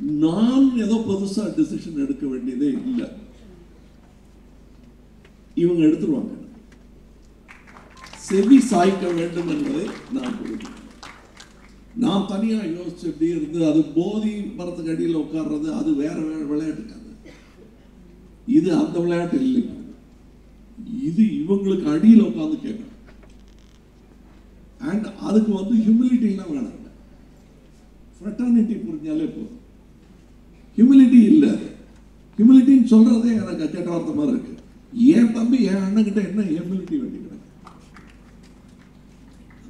நான் ஏதோ புதுசா டிசிஷன் எடுக்க வேண்டியதே இல்லை. இவங்க எடுத்துருவாங்க. செவி சாய்க்க வேண்டும் என்பதை நான் கொடுக்கிறேன் நான் தனியா யோசிச்சு இப்படி இருந்து அது போதி மரத்துக்கு அடியில் உட்கார்றது அது வேற வேற விளையாட்டுக்காது இது அந்த விளையாட்டு இல்லைங்க இது இவங்களுக்கு அடியில் உட்கார்ந்து கேட்கணும். அண்ட் அதுக்கு வந்து ஹியூமிலிட்டிலாம் வேணாங்க. ஃப்ரெட்டர்னிட்டி புரிஞ்சாலே போதும். ஹியூமிலிட்டி இல்லை. ஹியூமிலிட்டின்னு சொல்றதே எனக்கு கெட்ட வார்த்தை மாதிரி இருக்கு. என் தம்பி என் அண்ணன் கிட்ட என்ன ஹியூமிலிட்டி வேண்டி கிடக்கு?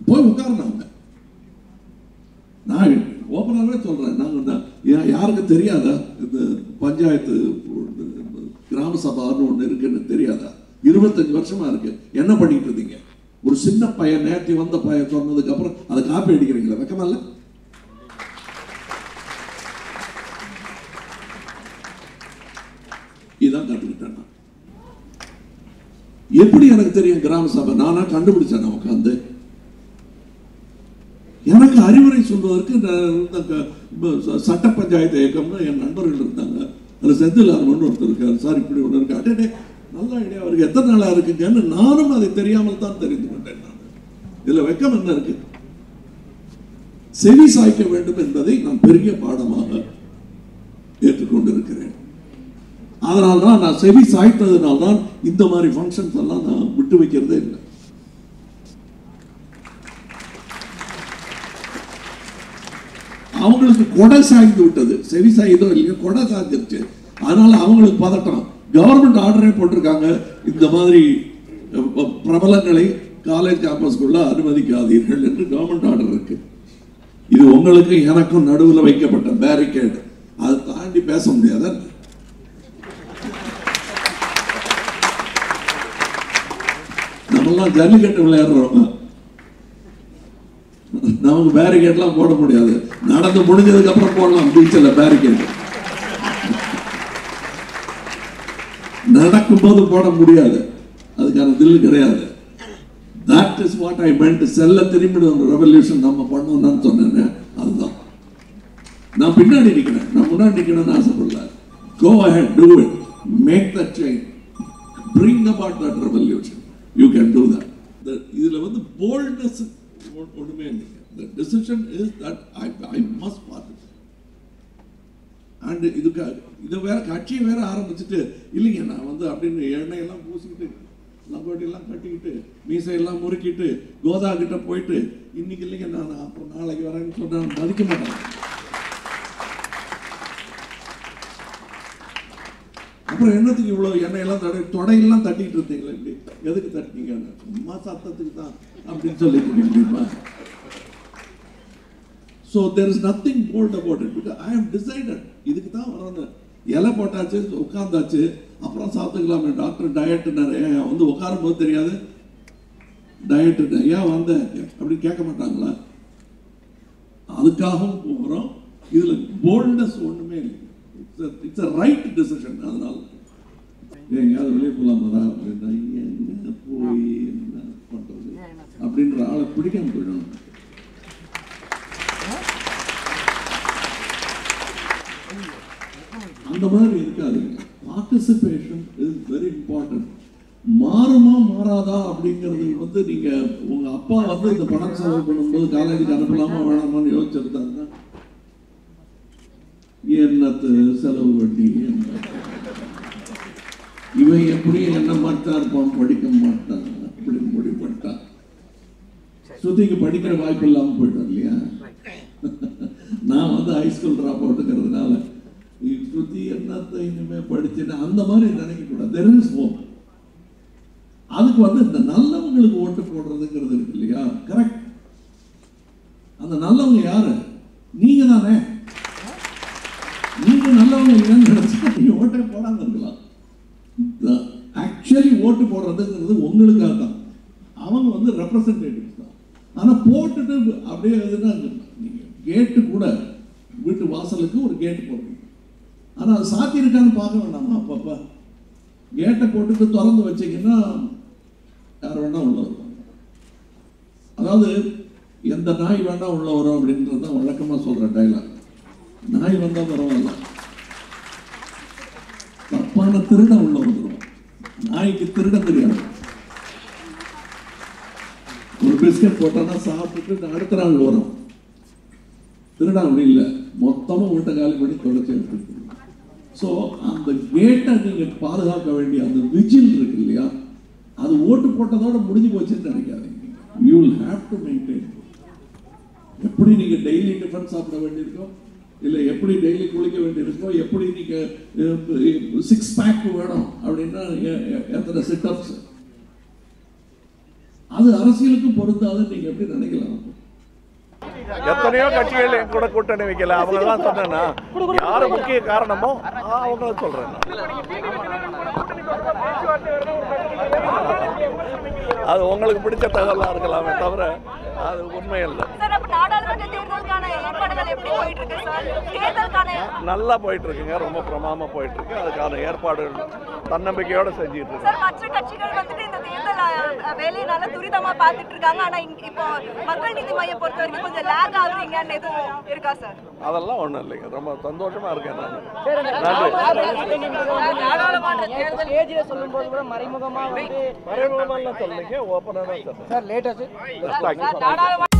போய் உட்காரணும் நான் ஓப்பனாகவே சொல்றேன். நாங்க தான் யாருக்கும் யாருக்கு தெரியாதா? இந்த பஞ்சாயத்து கிராம சபான்னு ஒன்று இருக்குன்னு தெரியாதா? இருபத்தஞ்சு வருஷமா இருக்கு. என்ன பண்ணிட்டு இருந்தீங்க? ஒரு சின்ன பையன் நேத்தி வந்த பையன் சொன்னதுக்கு அப்புறம் அதை காப்பி அடிக்கிறீங்களா? வெக்கமா இல்லை? தான் கத்துக்கிட்டேன் நான். எப்படி எனக்கு தெரியும் கிராம சபை? நானா கண்டுபிடிச்சேன் நான் உட்காந்து எனக்கு அறிவுரை சொல்வதற்கு சட்ட பஞ்சாயத்து இயக்கம்னு என் நண்பர்கள் இருந்தாங்க. அதில் செந்தில் அருமன் ஒருத்தர் இருக்காரு. சார் இப்படி ஒன்று இருக்கு. அடே நல்ல ஐடியா இருக்கு எத்தனை நாளாக இருக்குங்கன்னு நானும் அதை தெரியாமல் தான் தெரிந்து கொண்டேன் நான். இதுல வெக்கம் என்ன இருக்கு? செவி சாய்க்க வேண்டும் என்பதை நான் பெரிய பாடமாக ஏற்றுக்கொண்டிருக்கிறேன். அதனால தான் நான் செவி சாய்த்ததுனால தான் இந்த மாதிரி ஃபங்க்ஷன்ஸ் எல்லாம் நான் விட்டு வைக்கிறதே இல்லை. அவங்களுக்கு கொடை சாய்ந்து விட்டது. செவி சாய்ந்தோ இல்லையோ கொடை சாய்ந்துருச்சு அதனால அவங்களுக்கு பதட்டம். கவர்மெண்ட் ஆர்டரே போட்டிருக்காங்க. இந்த மாதிரி ப- பிரபலங்களை காலேஜ் கேம்பஸ்குள்ள அனுமதிக்காதீர்கள் என்று கவர்மெண்ட் ஆர்டர் இருக்கு. இது உங்களுக்கு எனக்கும் நடுவில் வைக்கப்பட்ட பேரிகேட் அதை தாண்டி பேச முடியாத? நம்மெல்லாம் ஜல்லிக்கட்டு விளையாடுறோம். நமக்கு பேரிகேட்லாம் போட முடியாது. நடந்து முடிஞ்சதுக்கு அப்புறம் போடலாம் பீச்சில் பேரிகேட் நடக்கும்போது போட முடியாது. அதுக்கான தில்லு கிடையாது. That is what I meant செல்ல திரும்பி ஒரு ரெவல்யூஷன் நம்ம பண்ணணும்னு சொன்னேன். அதுதான். நான் பின்னாடி நிற்கிறேன் நான் முன்னாடி நிற்கிறேன்னு ஆசைப்படல. Go ahead do it make that change bring about that revolution you can do that இதுல வந்து போல்ட்னஸ் ஒன்றுமே இல்லைங்க. The decision is that I I must participate and இதுக்கு இதை வேற கட்சியை வேற ஆரம்பிச்சுட்டு இல்லைங்க நான் வந்து அப்படின்னு எண்ணெயெல்லாம் பூசிக்கிட்டு லங்கோட்டியெல்லாம் கட்டிக்கிட்டு மீசையெல்லாம் முறுக்கிட்டு கோதா கிட்ட போயிட்டு இன்னைக்கு இல்லைங்க நான் அப்புறம் நாளைக்கு வரேன்னு சொன்னால் மதிக்க மாட்டேன். அப்புறம் என்னத்துக்கு இவ்வளவு எண்ணெயெல்லாம் தடை தொடையெல்லாம் தட்டிட்டு இருந்தீங்களா இப்படி? எதுக்கு தட்டினீங்க? சும்மா சத்தத்துக்கு தான் அப்படின்னு சொல்லி முடியுமா so there is nothing bold about it because I have decided இதுக்கு தான் வரேன் இலை போட்டாச்சு உட்காந்தாச்சு அப்புறம் சாப்பிட்டுக்கலாமே. டாக்டர் டயட் நிறைய வந்து உட்காரும் போது தெரியாது? டயட்டு ஏன் வந்த? அப்படின்னு கேட்க மாட்டாங்களா? அதுக்காகவும் போகிறோம் இதில் போல்ட்னஸ் ஒன்றுமே இல்லை. இட்ஸ் அ ரைட் டிசிஷன் அதனால எங்கேயாவது வெளியே போகலாமா? அப்படின்னா எங்க போய் என்ன பண்றது? அப்படின்ற ஆளை பிடிக்காம போயிடணும். அந்த மாதிரி இருக்காது. பார்ட்டிசிபேஷன் இஸ் வெரி இம்பார்ட்டன்ட் மாறுமா மாறாதா அப்படிங்கிறது வந்து நீங்க உங்க அப்பா வந்து இந்த பணம் செலவு பண்ணும்போது காலேஜுக்கு அனுப்பலாமா வேணாமான்னு யோசிச்சிருந்தாருன்னா செலவு வட்டி இவன் எப்படி என்ன மாட்டா இருப்பான்? படிக்க மாட்டான். அப்படி முடிப்பட்டான் ஸ்ருதிக்கு படிக்கிற வாய்ப்பு இல்லாம போயிட்டான் இல்லையா? நான் வந்து ஹைஸ்கூல் ட்ராப் அவுட்டுங்கிறதுனால ஸ்ருதி என்னத்தை இனிமே படிச்சுட்டு அந்த மாதிரி நினைக்க கூடாது. தெர் இஸ் ஹோப் அதுக்கு வந்து இந்த நல்லவங்களுக்கு ஓட்டு போடுறதுங்கிறது இருக்கு இல்லையா? கரெக்ட் அந்த நல்லவங்க யாரு? நீங்க தானே நீங்க நல்லவங்க இல்லைன்னு நினைச்சா ஓட்டே போடாம இருக்கலாம் ஆக்சுவலி ஓட்டு போடுறதுங்கிறது உங்களுக்காக தான் அவங்க வந்து ரெப்ரசன்டேட்டிவ்ஸ் தான். ஆனால் போட்டுட்டு அப்படியே எதுனா நீங்கள் கேட்டு கூட வீட்டு வாசலுக்கு ஒரு கேட்டு போடுறீங்க. ஆனால் அது சாத்தி இருக்கான்னு பார்க்க வேண்டாமா? அப்பப்ப கேட்டை போட்டுட்டு திறந்து வச்சீங்கன்னா யார் வேணால் உள்ள வருவாங்க. அதாவது எந்த நாய் வேண்டாம் உள்ள வரும் அப்படின்றது தான் வழக்கமாக சொல்கிற டைலாக் நாய் வந்தால் பரவாயில்ல. தப்பான திருட உள்ள வந்துடும் நாய்க்கு திருட தெரியாது ஒரு பிஸ்கட் போட்டானா சாப்பிட்டுட்டு அடுத்த நாள் வரும் திருடா அப்படி இல்லை. மொத்தமா உங்கள்கிட்ட காலி பண்ணி தொடச்சி எடுத்துட்டு ஸோ அந்த கேட்டை நீங்க பாதுகாக்க வேண்டிய அந்த விஜில் இருக்கு இல்லையா? அது ஓட்டு போட்டதோட முடிஞ்சு போச்சுன்னு நினைக்காதீங்க. You will have to maintain எப்படி நீங்க டெய்லி டிஃபன் சாப்பிட வேண்டியிருக்கோம் இல்ல எப்படி டெய்லி குளிக்க வேண்டியிருக்கோ எப்படி நீங்க சிக்ஸ் பேக் வேணும் அப்படின்னா எத்தனை சிட்டப்ஸ் அது அரசியலுக்கும் பொருந்தாதுன்னு நீங்க எப்படி நினைக்கலாம்? எத்தனையோ கட்சிகள் என் கூட கூட்டணி வைக்கல. அவங்க எல்லாம் சொன்னேன்னா யாரு முக்கிய காரணமோ அவங்கள சொல்றேன். அது உங்களுக்கு பிடிச்ச தகவலா இருக்கலாமே தவிர அது உண்மை இல்லை சார் அப்ப நாடாளுமன்ற தேர்தலுக்கான ஏற்பாடுகள் எப்படி போயிட்டு இருக்கு சார்? தேர்தலுக்கான நல்லா போயிட்டு இருக்குங்க ரொம்ப பிரமாமா போயிட்டு இருக்கு அதுக்கான ஏற்பாடு தன்னம்பிக்கையோட செஞ்சுட்டு இருக்கு சார் மற்ற கட்சிகள் வந்துட்டு இந்த தேர்தல் அஹ், வேலையை நல்லா துரிதமா பார்த்துட்டு இருக்காங்க ஆனா இப்போ மக்கள் நீதி மையம் பொறுத்த வரைக்கும் கொஞ்சம் லேக் ஆகுறீங்கன்னு எதுவும் இருக்கா சார்? அதெல்லாம் ஒண்ணும் இல்லைங்க. ரொம்ப சந்தோஷமா இருக்கேன் நான். ஸ்டேஜில் சொல்லும்போது கூட மறைமுகமா வந்து மறைமுகமெல்லாம் சொல்லுங்க ஓப்பனாக தான் சொல்றேன். சார். நாடாளுமன்ற